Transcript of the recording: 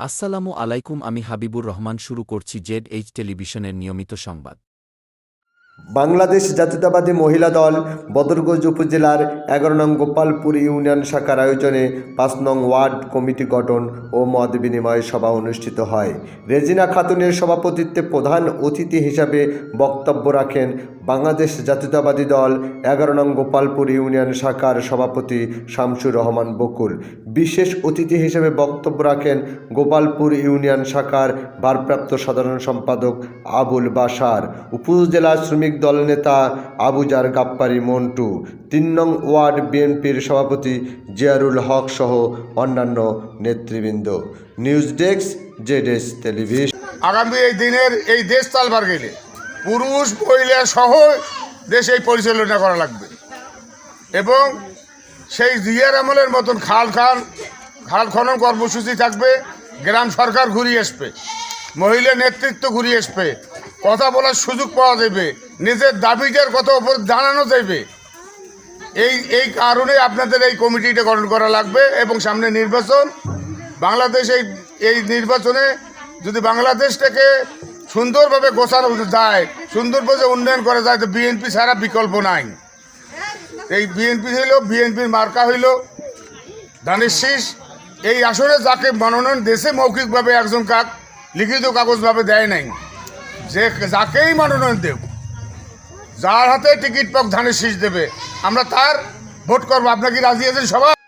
আসসালামু আলাইকুম আমি হাবিবুর রহমান শুরু করছি জেড এইচ টেলিভিশনের নিয়মিত সংবাদ। বাংলাদেশ জাতীয়তাবাদী মহিলা দল বদরগঞ্জ উপজেলার এগারো নং গোপালপুর ইউনিয়ন শাখার আয়োজনে পাঁচ নং ওয়ার্ড কমিটি গঠন ও মত বিনিময় সভা অনুষ্ঠিত হয়। রেজিনা খাতুনের সভাপতিত্বে প্রধান অতিথি হিসাবে বক্তব্য রাখেন বাংলাদেশ জাতীয়তাবাদী দল এগারো নং গোপালপুর ইউনিয়ন শাখার সভাপতি শামসুর রহমান বকুল। বিশেষ অতিথি হিসেবে বক্তব্য রাখেন গোপালপুর ইউনিয়ন শাখার ভারপ্রাপ্ত সাধারণ সম্পাদক আবুল বাসার উপজেলা শ্রমিক দল নেতা আবুজার গাপ্পারি মন্টু, তিন নং ওয়ার্ড বিএনপির সভাপতি জিয়ারুল হক সহ অন্যান্য নেতৃবৃন্দ। নিউজ ডেস্ক, জেডএস টেলিভিশন। আগামী এই দিনের এই দেশ চালবার গেলে পুরুষ, মহিলা সহ দেশ এই পরিচালনা করা লাগবে। এবং সেই জিয়ার আমলের মতন খাল খান খাল খনন কর্মসূচি থাকবে, গ্রাম সরকার ঘুরিয়ে আসবে, মহিলা নেতৃত্ব ঘুরিয়ে আসবে। কথা বলার সুযোগ পাওয়া যাবে নিজের দাবিটার কথা ওপর জানানো যাবে এই এই কারণে আপনাদের এই কমিটিটা গঠন করা লাগবে এবং সামনে নির্বাচন। বাংলাদেশ এই এই নির্বাচনে যদি বাংলাদেশটাকে সুন্দরভাবে গোছানো যায়, সুন্দরভাবে উন্নয়ন করা যায়, তো বিএনপি ছাড়া বিকল্প নাই। এই বিএনপি হইল, বিএনপির মার্কা হইল, ধানের শীষ। এই আসনে যাকে মনোনয়ন দেশে মৌখিকভাবে একজন কাক, লিখিত কাগজভাবে দেয় নাই। যে যাকেই মনোনয়ন দেব, যার হাতে টিকিট পক ধানের শীষ দেবে, আমরা তার ভোট করব। আপনাকে রাজি আছেন সবাই?